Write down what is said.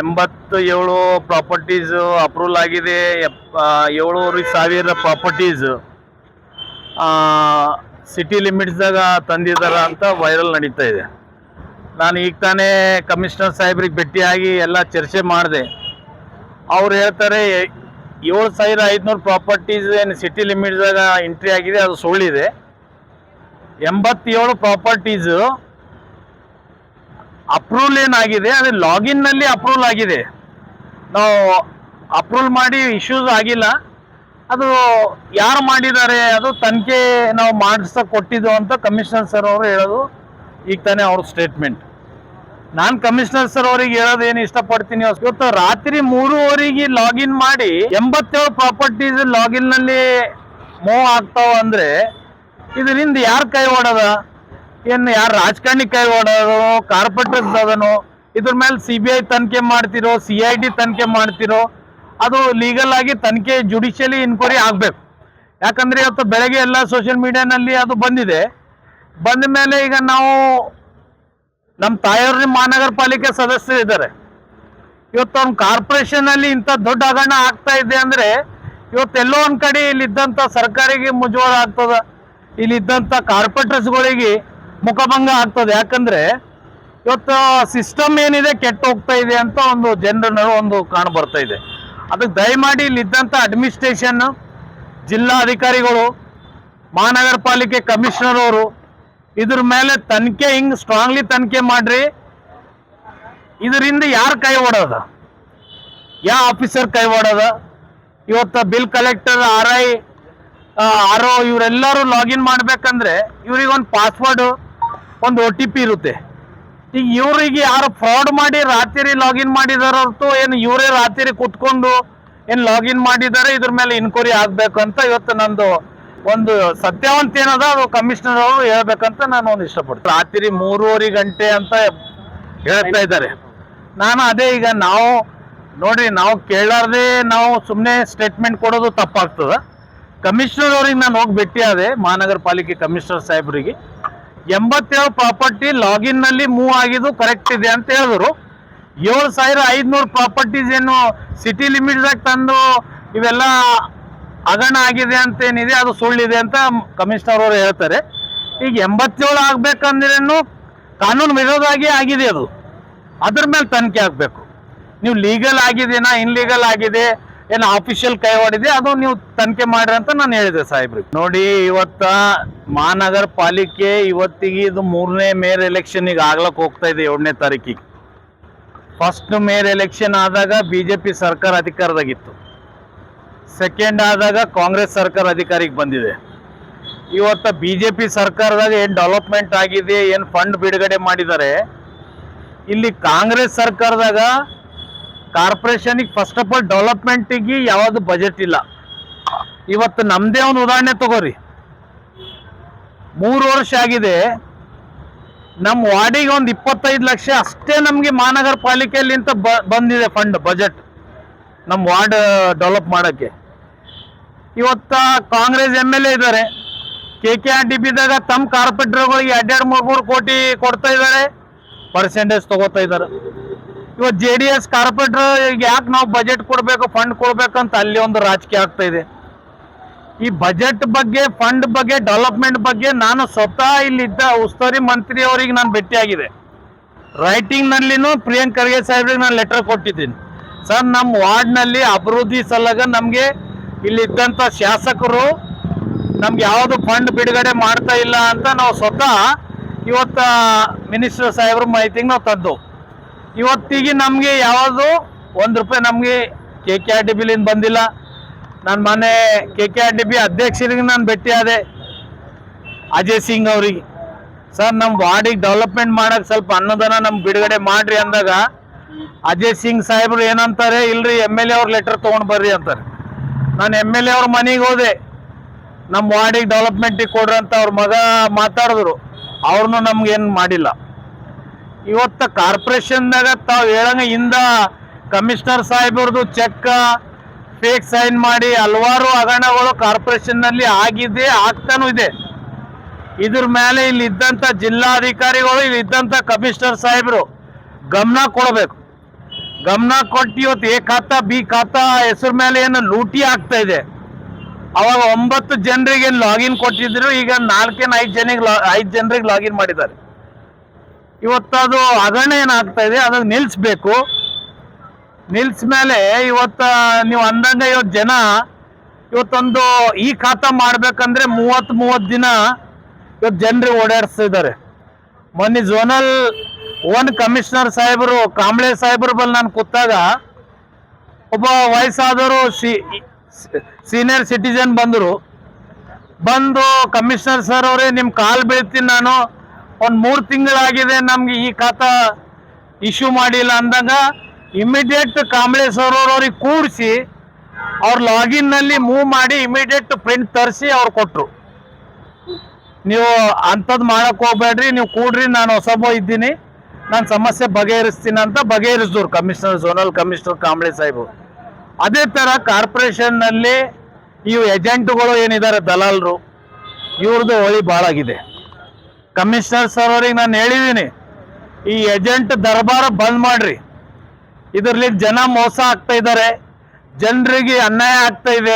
ಎಂಬತ್ತು ಏಳು properties approval ಆಗಿದೆ ಏಳುವರೆ ಸಾವಿರ ಪ್ರಾಪರ್ಟೀಸ್ ಸಿಟಿ ಲಿಮಿಟ್ಸ್ದಾಗ ತಂದಿದ್ದಾರ ಅಂತ ವೈರಲ್ ನಡೀತಾ ಇದೆ. ನಾನು ಈಗ ತಾನೇ ಕಮಿಷನರ್ ಸಾಹೇಬ್ರಿಗೆ ಭೇಟಿಯಾಗಿ ಎಲ್ಲ ಚರ್ಚೆ ಮಾಡಿದೆ. ಅವ್ರು ಹೇಳ್ತಾರೆ, ಏಳು ಸಾವಿರ ಐದುನೂರು ಪ್ರಾಪರ್ಟೀಸ್ ಏನು ಸಿಟಿ ಲಿಮಿಟ್ಸ್ದಾಗ ಎಂಟ್ರಿ ಆಗಿದೆ, ಅದು ಸುಳ್ಳಿದೆ. ಎಂಬತ್ತೇಳು ಪ್ರಾಪರ್ಟೀಸು ಅಪ್ರೂವಲ್ ಏನಾಗಿದೆ, ಅದು ಲಾಗಿನ್ನಲ್ಲಿ ಅಪ್ರೂವಲ್ ಆಗಿದೆ. ನಾವು ಅಪ್ರೂವಲ್ ಮಾಡಿ ಇಶ್ಯೂಸ್ ಆಗಿಲ್ಲ. ಅದು ಯಾರು ಮಾಡಿದ್ದಾರೆ, ಅದು ತನಿಖೆ ನಾವು ಮಾಡಿಸ ಕೊಟ್ಟಿದ್ದು ಅಂತ ಕಮಿಷನರ್ ಸರ್ ಅವರು ಹೇಳೋದು ಈಗ ತಾನೇ ಅವ್ರ ಸ್ಟೇಟ್ಮೆಂಟ್ ನಾನು ಕಮಿಷನರ್ ಸರ್ ಅವರಿಗೆ ಹೇಳೋದು ಏನು ಇಷ್ಟಪಡ್ತೀನಿ ಇವತ್ತು ರಾತ್ರಿ ಮೂರುವರೆಗೆ ಲಾಗಿನ್ ಮಾಡಿ ಎಂಬತ್ತೇಳು ಪ್ರಾಪರ್ಟೀಸ್ ಲಾಗಿನ್ನಲ್ಲಿ ಮೂವ್ ಆಗ್ತಾವ ಅಂದ್ರೆ ಇದರಿಂದ ಯಾರು ಕೈ ಹೊಡದ ಏನು ಯಾರು ರಾಜಕಾರಣಿ ಕೈ ಹೊಡೋದು ಕಾರ್ಪೊರೇಟರ್ಸ್ ಅದನೋ ಇದ್ರ ಮೇಲೆ ಸಿ ಬಿ ಐ ತನಿಖೆ ಮಾಡ್ತಿರೋ ಸಿ ಐ ಡಿ ತನಿಖೆ ಮಾಡ್ತಿರೋ, ಅದು ಲೀಗಲ್ ಆಗಿ ತನಿಖೆ ಜುಡಿಷಿಯಲಿ ಇನ್ಕ್ವೈರಿ ಆಗಬೇಕು. ಯಾಕಂದ್ರೆ ಇವತ್ತು ಬೆಳಗ್ಗೆ ಎಲ್ಲ ಸೋಷಿಯಲ್ ಮೀಡಿಯಾನಲ್ಲಿ ಅದು ಬಂದಿದೆ. ಬಂದ ಮೇಲೆ ಈಗ ನಾವು ನಮ್ಮ ತಾಯಿಯವ್ರ ಮಹಾನಗರ ಪಾಲಿಕೆ ಸದಸ್ಯರು ಇದ್ದಾರೆ. ಇವತ್ತು ಅವ್ನ ಕಾರ್ಪೊರೇಷನ್ ಅಲ್ಲಿ ಇಂಥ ದೊಡ್ಡ ಹಗರಣ ಆಗ್ತಾ ಇದೆ ಅಂದ್ರೆ ಇವತ್ತು ಎಲ್ಲೋ ಒಂದ್ ಕಡೆ ಇಲ್ಲಿದ್ದಂಥ ಸರ್ಕಾರಿಗೆ ಮುಜುವರ ಆಗ್ತದ ಇಲ್ಲಿದ್ದಂಥ ಕಾರ್ಪೊರೇಟರ್ಸ್ಗಳಿಗೆ ಮುಖಭಂಗ ಆಗ್ತದೆ. ಯಾಕಂದ್ರೆ ಇವತ್ತು ಸಿಸ್ಟಮ್ ಏನಿದೆ ಕೆಟ್ಟ ಹೋಗ್ತಾ ಇದೆ ಅಂತ ಒಂದು ಜನರ ಒಂದು ಕಾಣ ಬರ್ತಾ ಇದೆ. ಅದಕ್ಕೆ ದಯಮಾಡಿ ಇಲ್ಲಿದ್ದಂಥ ಅಡ್ಮಿನಿಸ್ಟ್ರೇಷನ್ ಜಿಲ್ಲಾ ಅಧಿಕಾರಿಗಳು ಮಹಾನಗರ ಪಾಲಿಕೆ ಕಮಿಷನರ್ ಅವರು, ಇದ್ರ ಮೇಲೆ ತನಿಖೆ ಹಿಂಗೆ ಸ್ಟ್ರಾಂಗ್ಲಿ ತನಿಖೆ ಮಾಡ್ರಿ. ಇದರಿಂದ ಯಾರು ಕೈ ಓಡೋದ ಯಾವ ಆಫೀಸರ್ ಕೈ ಓಡೋದ ಇವತ್ತು bill collector R I R O ಇವರೆಲ್ಲರೂ ಲಾಗಿನ್ ಮಾಡ್ಬೇಕಂದ್ರೆ ಇವ್ರಿಗೊಂದು ಪಾಸ್ವರ್ಡ್ ಒಂದು ಒ ಟಿ ಪಿ ಇರುತ್ತೆ. ಈಗ ಇವರಿಗೆ ಯಾರು ಫ್ರಾಡ್ ಮಾಡಿ ರಾತ್ರಿ ಲಾಗಿನ್ ಮಾಡಿದಾರ ಹೊರತು ಏನು ಇವರೇ ರಾತ್ರಿ ಕುತ್ಕೊಂಡು ಏನು ಲಾಗಿನ್ ಮಾಡಿದ್ದಾರೆ ಇದ್ರ ಮೇಲೆ ಇನ್ಕ್ವೈರಿ ಆಗಬೇಕು ಅಂತ ಇವತ್ತು ನಂದು ಒಂದು ಸತ್ಯವಂತ ಏನದ, ಅದು ಕಮಿಷನರ್ ಅವರು ಹೇಳ್ಬೇಕಂತ ನಾನು ಒಂದು ಇಷ್ಟಪಡ್ತೀನಿ. ರಾತ್ರಿ ಮೂರುವರೆ ಗಂಟೆ ಅಂತ ಹೇಳ್ತಾ ಇದ್ದಾರೆ. ನಾನು ಅದೇ ಈಗ ನಾವು, ನೋಡ್ರಿ, ನಾವು ಕೇಳಾರ್ದೆ ನಾವು ಸುಮ್ಮನೆ ಸ್ಟೇಟ್ಮೆಂಟ್ ಕೊಡೋದು ತಪ್ಪಾಗ್ತದ. ಕಮಿಷನರ್ ಅವ್ರಿಗೆ ನಾನು ಹೋಗಿ ಭೇಟಿ ಮಹಾನಗರ ಪಾಲಿಕೆ ಕಮಿಷನರ್ ಸಾಹೇಬ್ರಿಗೆ. ಎಂಬತ್ತೇಳು ಪ್ರಾಪರ್ಟಿ ಲಾಗಿನ್ನಲ್ಲಿ ಮೂವ್ ಆಗಿದ್ದು ಕರೆಕ್ಟ್ ಇದೆ ಅಂತ ಹೇಳಿದ್ರು. ಏಳು ಸಾವಿರ ಐದ್ನೂರು ಪ್ರಾಪರ್ಟೀಸ್ ಏನು ಸಿಟಿ ಲಿಮಿಟ್ದಾಗ ತಂದು ಇವೆಲ್ಲ ಅಗಣ ಆಗಿದೆ ಅಂತ ಏನಿದೆ ಅದು ಸುಳ್ಳಿದೆ ಅಂತ ಕಮಿಷನರ್ ಅವರು ಹೇಳ್ತಾರೆ. ಈಗ ಎಂಬತ್ತೇಳು ಆಗ್ಬೇಕಂದ್ರೇನು ಕಾನೂನು ವಿರೋಧಾಗಿ ಆಗಿದೆ ಅದು. ಅದ್ರ ಮೇಲೆ ತನಿಖೆ ಆಗಬೇಕು. ನೀವು ಲೀಗಲ್ ಆಗಿದೆನಾ ಇನ್ಲೀಗಲ್ ಆಗಿದೆ ಏನು ಆಫಿಷಿಯಲ್ ಕೈ ಹೊಡಿದೆ ಅದು ನೀವು ತನಿಖೆ ಮಾಡ್ರಿ ಅಂತ ನಾನು ಹೇಳಿದೆ ಸಾಹೇಬ್ರಿಗೆ ನೋಡಿ, ಇವತ್ತ ಮಹಾನಗರ ಪಾಲಿಕೆ ಇವತ್ತಿಗೆ ಇದು ಮೂರನೇ ಮೇಯರ್ ಎಲೆಕ್ಷನ್ ಈಗ ಆಗ್ಲಕ್ ಹೋಗ್ತಾ ಇದೆ ಏಳನೇ ತಾರೀಕಿಗೆ. ಫಸ್ಟ್ ಮೇಯರ್ ಎಲೆಕ್ಷನ್ ಆದಾಗ ಬಿ ಜೆ ಪಿ ಸರ್ಕಾರ ಅಧಿಕಾರದಾಗಿತ್ತು. ಸೆಕೆಂಡ್ ಆದಾಗ ಕಾಂಗ್ರೆಸ್ ಸರ್ಕಾರ ಅಧಿಕಾರಿಗೆ ಬಂದಿದೆ. ಇವತ್ತ ಬಿ ಜೆ ಪಿ ಸರ್ಕಾರದಾಗ ಏನು ಡೆವಲಪ್ಮೆಂಟ್ ಆಗಿದೆ, ಏನು ಫಂಡ್ ಬಿಡುಗಡೆ ಮಾಡಿದ್ದಾರೆ, ಇಲ್ಲಿ ಕಾಂಗ್ರೆಸ್ ಸರ್ಕಾರದಾಗ ಕಾರ್ಪೊರೇಷನಿಗೆ ಫಸ್ಟ್ ಆಫ್ ಆಲ್ ಡೆವಲಪ್ಮೆಂಟಿಗೆ ಯಾವುದು ಬಜೆಟ್ ಇಲ್ಲ. ಇವತ್ತು ನಮ್ಮದೇ ಒಂದು ಉದಾಹರಣೆ ತಗೋರಿ. ಮೂರು ವರ್ಷ ಆಗಿದೆ. ನಮ್ಮ ವಾರ್ಡಿಗೆ ಒಂದು ಇಪ್ಪತ್ತೈದು ಲಕ್ಷ ಅಷ್ಟೇ ನಮಗೆ ಮಹಾನಗರ ಪಾಲಿಕೆಯಲ್ಲಿಂತ ಬ, ಬಂದಿದೆ ಫಂಡ್ ಬಜೆಟ್ ನಮ್ಮ ವಾರ್ಡ್ ಡೆವಲಪ್ ಮಾಡೋಕ್ಕೆ. ಇವತ್ತ ಕಾಂಗ್ರೆಸ್ ಎಂ ಎಲ್ ಎ ಇದ್ದಾರೆ. ಕೆ ಕೆ ಆರ್ ಡಿ ಬಿದಾಗ ತಮ್ಮ ಕಾರ್ಪೊರೇಟರ್ಗಳಿಗೆ ಎರಡೆರಡು ಮೂರು ಮೂರು ಕೋಟಿ ಕೊಡ್ತಾ ಇದ್ದಾರೆ. ಪರ್ಸೆಂಟೇಜ್ ತಗೋತಾ ಇದ್ದಾರೆ. ಇವತ್ತು ಜೆ ಡಿ ಎಸ್ ಕಾರ್ಪೊರೇಟರ್ ಯಾಕೆ ನಾವು ಬಜೆಟ್ ಕೊಡಬೇಕು ಫಂಡ್ ಕೊಡ್ಬೇಕಂತ ಅಲ್ಲಿ ಒಂದು ರಾಜಕೀಯ ಆಗ್ತಾ ಇದೆ. ಈ ಬಜೆಟ್ ಬಗ್ಗೆ ಫಂಡ್ ಬಗ್ಗೆ ಡೆವಲಪ್ಮೆಂಟ್ ಬಗ್ಗೆ ನಾನು ಸ್ವತಃ ಇಲ್ಲಿದ್ದ ಉಸ್ತುವಾರಿ ಮಂತ್ರಿ ಅವರಿಗೆ ನಾನು ಭೇಟಿಯಾಗಿದೆ. ರೈಟಿಂಗ್ನಲ್ಲಿನೂ ಪ್ರಿಯಾಂಕ್ ಖರ್ಗೆ ಸಾಹೇಬ್ರಿಗೆ ನಾನು ಲೆಟರ್ ಕೊಟ್ಟಿದ್ದೀನಿ. ಸರ್ ನಮ್ಮ ವಾರ್ಡ್ನಲ್ಲಿ ಅಭಿವೃದ್ಧಿ ಸಲಗ ನಮಗೆ ಇಲ್ಲಿದ್ದಂಥ ಶಾಸಕರು ನಮ್ಗೆ ಯಾವುದು ಫಂಡ್ ಬಿಡುಗಡೆ ಮಾಡ್ತಾ ಇಲ್ಲ ಅಂತ ನಾವು ಸ್ವತಃ ಇವತ್ತು ಮಿನಿಸ್ಟರ್ ಸಾಹೇಬ್ರ ಮಾಹಿತಿಗೆ ನಾವು ತಂದು. ಇವತ್ತಿಗೆ ನಮಗೆ ಯಾವುದು ಒಂದು ರೂಪಾಯಿ ನಮಗೆ ಕೆ ಕೆ ಆರ್ ಡಿ ಬಿಲಿಂದ ಬಂದಿಲ್ಲ. ನಾನು ಮನೆ K K R D B ಅಧ್ಯಕ್ಷರಿಗೆ ನಾನು ಭೇಟಿಯಾದೆ ಅಜಯ್ ಸಿಂಗ್ ಅವರಿಗೆ. ಸರ್ ನಮ್ಮ ವಾರ್ಡಿಗೆ ಡೆವಲಪ್ಮೆಂಟ್ ಮಾಡೋಕ್ಕೆ ಸ್ವಲ್ಪ ಅನ್ನದಾನ ನಮ್ಮ ಬಿಡುಗಡೆ ಮಾಡ್ರಿ ಅಂದಾಗ ಅಜಯ್ ಸಿಂಗ್ ಸಾಹೇಬ್ರು ಏನಂತಾರೆ, ಇಲ್ರಿ ಎಂ ಎಲ್ ಎ ಅವ್ರ ಲೆಟರ್ ತೊಗೊಂಡು ಬರ್ರಿ ಅಂತಾರೆ. ನಾನು ಎಂ ಎಲ್ ಎ ಅವ್ರ ಮನೆಗೆ ಹೋದೆ. ನಮ್ಮ ವಾರ್ಡಿಗೆ ಡೆವಲಪ್ಮೆಂಟಿಗೆ ಕೊಡ್ರಿ ಅಂತ ಅವ್ರ ಮಗ ಮಾತಾಡಿದ್ರು. ಅವ್ರನ್ನೂ ನಮ್ಗೇನು ಮಾಡಿಲ್ಲ. ಇವತ್ತು ಕಾರ್ಪೊರೇಷನ್ದಾಗ ತಾವು ಹೇಳಂಗ ಇಂದ ಕಮಿಷನರ್ ಸಾಹೇಬ್ರದ್ದು ಚೆಕ್ ಫೇಕ್ ಸೈನ್ ಮಾಡಿ ಹಲವಾರು ಹಗರಣಗಳು ಕಾರ್ಪೊರೇಷನ್ನಲ್ಲಿ ಆಗಿದೆ ಆಗ್ತಾನೂ ಇದೆ. ಇದ್ರ ಮೇಲೆ ಇಲ್ಲಿ ಇದ್ದಂಥ ಜಿಲ್ಲಾಧಿಕಾರಿಗಳು, ಇಲ್ಲಿ ಇದ್ದಂಥ ಕಮಿಷನರ್ ಸಾಹೇಬರು ಗಮನ ಕೊಡಬೇಕು. ಗಮನ ಕೊಟ್ಟು ಇವತ್ತು ಎ ಖಾತಾ, ಬಿ ಖಾತಾ ಹೆಸರು ಮೇಲೆ ಏನು ಲೂಟಿ ಆಗ್ತಾ ಇದೆ. ಅವಾಗ ಒಂಬತ್ತು ಜನರಿಗೆ ಲಾಗಿನ್ ಕೊಟ್ಟಿದ್ರು, ಈಗ ನಾಲ್ಕೇನು ಐದು ಜನಿಗೆ ಐದು ಜನರಿಗೆ ಲಾಗಿನ್ ಮಾಡಿದ್ದಾರೆ. ಇವತ್ತು ಅದು ಹಗರಣ ಏನಾಗ್ತಾ ಇದೆ, ಅದನ್ನು ನಿಲ್ಲಿಸ್ಬೇಕು ನಿಲ್ಸ್ ಮೇಲೆ ಇವತ್ತ ನೀವು ಅಂದಂಗ ಇವತ್ತು ಜನ ಇವತ್ತೊಂದು ಈ ಖಾತಾ ಮಾಡ್ಬೇಕಂದ್ರೆ ಮೂವತ್ತು ಮೂವತ್ತು ದಿನ ಇವತ್ತು ಜನರಿಗೆ ಓಡಾಡಿಸ್ತಿದ್ದಾರೆ ಮೊನ್ನೆ ಝೋನಲ್ ಓನ್ ಕಮಿಷನರ್ ಸಾಹೇಬರು ಕಾಂಬ್ಳೆ ಸಾಹೇಬರು ಬಲ್ಲಿ ನಾನು ಕೂತಾಗ ಒಬ್ಬ ವಯಸ್ಸಾದವರು ಸೀನಿಯರ್ ಸಿಟಿಜನ್ ಬಂದರು. ಬಂದು ಕಮಿಷನರ್ ಸರ್ ಅವರೇ ನಿಮ್ಮ ಕಾಲು ಬೀಳ್ತೀನಿ ನಾನು. ಒಂದು ಮೂರು ತಿಂಗಳಾಗಿದೆ ನಮ್ಗೆ ಈ ಖಾತಾ ಇಶ್ಯೂ ಮಾಡಿಲ್ಲ ಅಂದಾಗ ಇಮಿಡಿಯೇಟ್ ಕಾಂಬ್ಳೆ ಸರ್ ಅವ್ರಿಗೆ ಕೂಡಿಸಿ ಅವ್ರ ಲಾಗಿನ್ನಲ್ಲಿ ಮೂವ್ ಮಾಡಿ ಇಮಿಡಿಯೇಟ್ ಪ್ರಿಂಟ್ ತರಿಸಿ ಅವ್ರು ಕೊಟ್ಟರು ನೀವು ಅಂಥದ್ದು ಮಾಡಕ್ ಹೋಗ್ಬೇಡ್ರಿ, ನೀವು ಕೂಡ್ರಿ, ನಾನು ಹೊಸಬ ಇದ್ದೀನಿ. ನಾನು ಸಮಸ್ಯೆ ಬಗೆಹರಿಸ್ತೀನಿ ಅಂತ ಬಗೆಹರಿಸಿದ್ರು ಕಮಿಷನರ್ ಝೋನಲ್ ಕಮಿಷನರ್ ಕಾಂಬ್ಳೆ ಸಾಹೇಬು. ಅದೇ ಥರ ಕಾರ್ಪೊರೇಷನ್ನಲ್ಲಿ ಇವು ಏಜೆಂಟ್ಗಳು ಏನಿದ್ದಾರೆ ದಲಾಲರು ಇವ್ರದ್ದು ಹೊಳಿ ಭಾಳಾಗಿದೆ ಕಮಿಷನರ್ ಸರ್ ಅವ್ರಿಗೆ ನಾನು ಹೇಳಿದ್ದೀನಿ ಈ ಏಜೆಂಟ್ ದರ್ಬಾರ ಬಂದ್ ಮಾಡ್ರಿ. ಇದರಲ್ಲಿ ಜನ ಮೋಸ ಆಗ್ತಾ ಇದ್ದಾರೆ ಜನರಿಗೆ ಅನ್ಯಾಯ ಆಗ್ತಾ ಇದೆ.